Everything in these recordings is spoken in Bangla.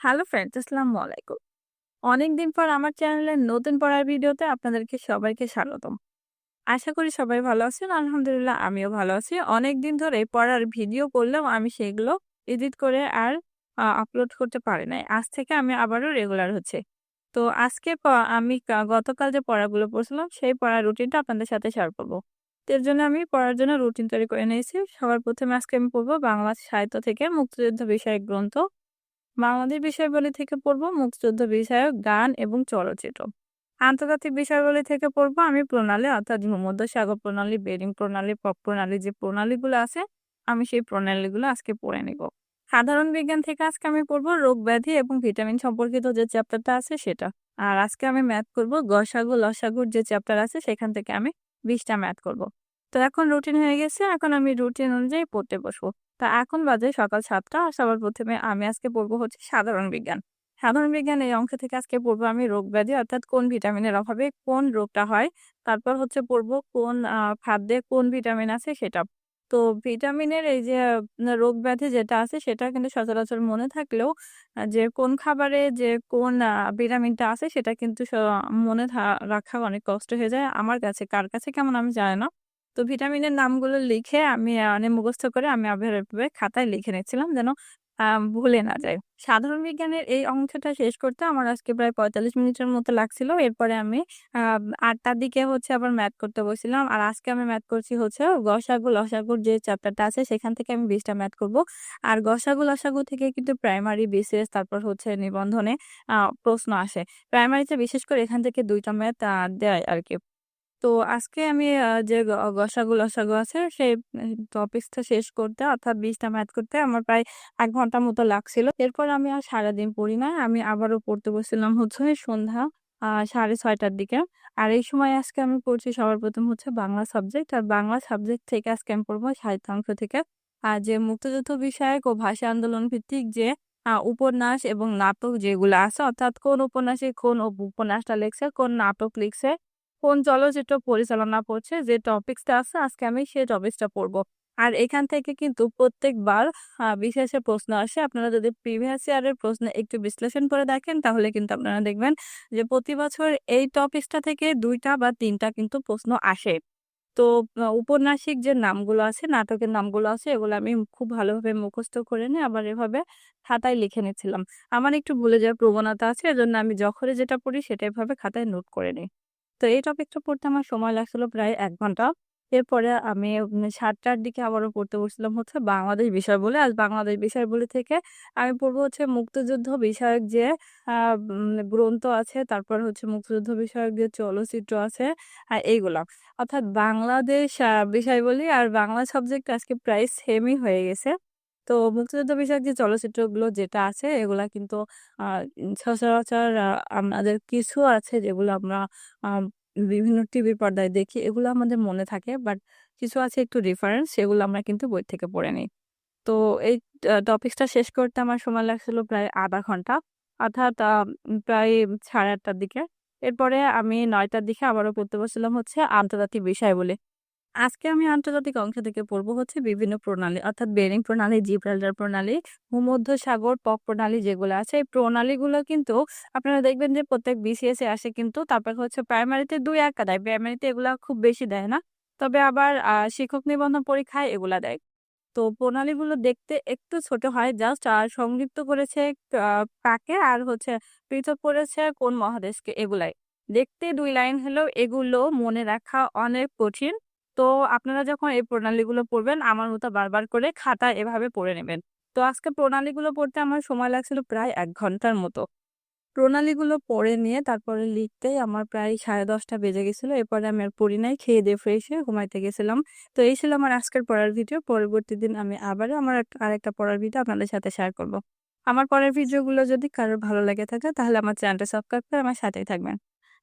হ্যালো ফ্রেন্ডস, আসসালামু আলাইকুম। অনেকদিন পর আমার চ্যানেলের নতুন পড়ার ভিডিওতে আপনাদেরকে সবাইকে স্বাগতম। আশা করি সবাই ভালো আছেন, আলহামদুলিল্লাহ আমিও ভালো আছি। অনেকদিন ধরে পড়ার ভিডিও করলেও আমি সেগুলো এডিট করে আর আপলোড করতে পারি নাই। আজ থেকে আমি আবারও রেগুলার হচ্ছে। তো আজকে আমি গতকাল যে পড়াগুলো পড়ছিলাম, সেই পড়ার রুটিনটা আপনাদের সাথে শেয়ার করব। এর জন্য আমি পড়ার জন্য রুটিন তৈরি করে নিয়েছি। সবার প্রথমে আজকে আমি পড়ব বাংলা সাহিত্য থেকে মুক্তিযুদ্ধ বিষয়ক গ্রন্থ। বাংলাদেশ বিষয়াবলী থেকে পড়ব মুক্তিযুদ্ধ বিষয়ক গান এবং চলচ্চিত্র। আন্তর্জাতিক বিষয়াবলী থেকে পড়ব আমি প্রণালী অর্থাৎ ভূমধ্য সাগর প্রণালী, বেরিং প্রণালী, পপ প্রণালী যে প্রণালীগুলো আছে, আমি সেই প্রণালীগুলো আজকে পড়ে নিব। সাধারণ বিজ্ঞান থেকে আজকে আমি পড়ব রোগ ব্যাধি এবং ভিটামিন সম্পর্কিত যে চ্যাপ্টারটা আছে সেটা। আর আজকে আমি ম্যাথ করব গসাগু লসাগুর যে চ্যাপ্টার আছে সেখান থেকে আমি বিশটা ম্যাথ করব। তো এখন রুটিন হয়ে গেছে, এখন আমি রুটিন অনুযায়ী পড়তে বসবো। তা এখন বাজে সকাল সাতটা সবার প্রথমে আমি আজকে পড়ব হচ্ছে সাধারণ বিজ্ঞান। সাধারণ বিজ্ঞান এই অংশ থেকে আজকে পড়ব আমি রোগ ব্যাধি অর্থাৎ কোন ভিটামিনের অভাবে কোন রোগটা হয়। তারপর হচ্ছে পড়ব কোন খাদ্যে কোন ভিটামিন আছে সেটা। তো ভিটামিনের এই যে রোগ ব্যাধি যেটা আছে সেটা কিন্তু সচরাচর মনে থাকলেও যে কোন খাবারে যে কোন ভিটামিনটা আছে সেটা কিন্তু মনে রাখা অনেক কষ্ট হয়ে যায়। আমার কাছে, কার কাছে কেমন আমি জানি না। তো ভিটামিনের নামগুলো লিখে আমি মানে মুখস্থ করে আমি আবার খাতায় লিখে নিচ্ছিলাম যেন ভুলে না যায়। সাধারণ বিজ্ঞানের এই অংশটা শেষ করতে আমার আজকে প্রায় পঁয়তাল্লিশ মিনিটের মতো লাগছিল। এরপরে আমি আটটার দিকে হচ্ছে আবার ম্যাথ করতে বসছিলাম। আর আজকে আমি ম্যাথ করছি হচ্ছে গসাগু লসাগুর যে চ্যাপ্টারটা আছে সেখান থেকে আমি বিশটা ম্যাথ করব। আর গসাগু লসাগু থেকে কিন্তু প্রাইমারি, বিসিএস, তারপর হচ্ছে নিবন্ধনে প্রশ্ন আসে। প্রাইমারিতে বিশেষ করে এখান থেকে দুইটা ম্যাথ দেয় আর কি তো আজকে আমি যে গসাগু লসাগু আছে, সেই টপিকসটা শেষ করতে, অর্থাৎ বিশটা ম্যাথ করতে আমার প্রায় এক ঘণ্টা মতো লাগছিল। এরপর আমি আর সারাদিন পড়ি না, আমি আবারও পড়তে বসছিলাম হচ্ছে সন্ধ্যা সাড়ে ছয়টার দিকে। আর এই সময় আজকে আমি পড়ছি সবার প্রথম হচ্ছে বাংলা সাবজেক্ট আর বাংলা সাবজেক্ট থেকে আজকে আমি পড়ব সাহিত্যাংশ থেকে। আর যে মুক্তিযুদ্ধ বিষয়ক ও ভাষা আন্দোলন ভিত্তিক যে উপন্যাস এবং নাটক যেগুলো আছে, অর্থাৎ কোন উপন্যাসে কোন উপন্যাসটা লিখছে, কোন নাটক লিখছে কোন চলচ্চিত্র পরিচালনা করছে, যে টপিকসটা আছে, আজকে আমি সেই টপিকসটা পড়ব। আর এখান থেকে কিন্তু প্রত্যেকবার বিশেষে প্রশ্ন আসে। আপনারা যদি প্রিভিয়াস ইয়ারের প্রশ্ন একটু বিশ্লেষণ করে দেখেন, তাহলে কিন্তু আপনারা দেখবেন যে প্রতি বছর এই টপিকসটা থেকে দুইটা বা তিনটা কিন্তু প্রশ্ন আসে। তো উপন্যাসিক যে নামগুলো আছে, নাটকের নামগুলো আছে, এগুলো আমি খুব ভালোভাবে মুখস্থ করে নিয়ে আবার এভাবে খাতায় লিখে নিচ্ছিলাম। আমার একটু ভুলে যাওয়ার প্রবণতা আছে, এজন্য আমি যখনই যেটা পড়ি, সেটা এভাবে খাতায় নোট করে নিই। তো এই টপিকটা পড়তে আমার সময় লাগছিল প্রায় এক ঘণ্টা। এরপরে আমি সাতটার দিকে আবারও পড়তে বসছিলাম হচ্ছে বাংলাদেশ বিষয় বলে। আজ বাংলাদেশ বিষয় বলে থেকে আমি পড়ব হচ্ছে মুক্তিযুদ্ধ বিষয়ক যে গ্রন্থ আছে, তারপর হচ্ছে মুক্তিযুদ্ধ বিষয়ক যে চলচ্চিত্র আছে আর এইগুলা। অর্থাৎ বাংলাদেশ বিষয় বলি, আর বাংলা সাবজেক্ট আজকে প্রায় সেমই হয়ে গেছে। তো মুক্তিযুদ্ধ বিষয়ক যে চলচ্চিত্রগুলো যেটা আছে, এগুলা কিন্তু আহ সচরাচর আমাদের কিছু আছে যেগুলো আমরা বিভিন্ন টিভির পর্দায় দেখি, এগুলো আমাদের মনে থাকে, বাট কিছু আছে একটু রেফারেন্স সেগুলো আমরা কিন্তু বই থেকে পড়ে নিই। তো এই টপিকসটা শেষ করতে আমার সময় লাগছিল প্রায় আধা ঘণ্টা অর্থাৎ প্রায় সাড়ে আটটার দিকে। এরপরে আমি নয়টার দিকে আবারও পড়তে বসছিলাম হচ্ছে আন্তর্জাতিক বিষয় বলে। আজকে আমি আন্তর্জাতিক অংশ থেকে পড়ব হচ্ছে বিভিন্ন প্রণালী, অর্থাৎ বেরিং প্রণালী, জিব্রাল্টার প্রণালী ভূমধ্য সাগর পক প্রণালী যেগুলো আছে। এই প্রণালীগুলো কিন্তু আপনারা দেখবেন যে প্রত্যেক বিসিএস আসে কিন্তু তারপর হচ্ছে প্রাইমারিতে দুই একটা দেয়। প্রাইমারিতে এগুলা খুব বেশি দেয় না। তবে আবার শিক্ষক নিবন্ধন পরীক্ষায় এগুলা দেয়। তো প্রণালীগুলো দেখতে একটু ছোট হয়, জাস্ট আর সংযুক্ত করেছে কাকে আর হচ্ছে পৃথক করেছে কোন মহাদেশকে, এগুলাই। দেখতে দুই লাইন হলেও এগুলো মনে রাখা অনেক কঠিন। তো আপনারা যখন এই প্রণালীগুলো পড়বেন, আমার মতো বারবার করে খাতা এভাবে পড়ে নেবেন। তো আজকে প্রণালীগুলো পড়তে আমার সময় লাগছিল প্রায় এক ঘণ্টার মতো। প্রণালীগুলো পড়ে নিয়ে তারপরে লিখতেই আমার প্রায় সাড়ে দশটা বেজে গেছিল। এরপরে আমি আর পড়ি নাই, খেয়ে দিয়ে ফ্রেশ হয়ে ঘুমাইতে গেছিলাম। তো এই ছিল আমার আজকের পড়ার ভিডিও পরবর্তী দিন আমি আবারও আমার আরেকটা পড়ার ভিডিও আপনাদের সাথে শেয়ার করব। আমার পরের ভিডিওগুলো যদি কারোর ভালো লাগে থাকে, তাহলে আমার চ্যানেলটা সাবস্ক্রাইব করে আমার সাথেই থাকবেন।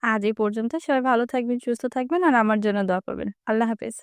আজ এই পর্যন্ত। সবাই ভালো থাকবেন, সুস্থ থাকবেন আর আমার জন্য দোয়া করবেন। আল্লাহ হাফেজ।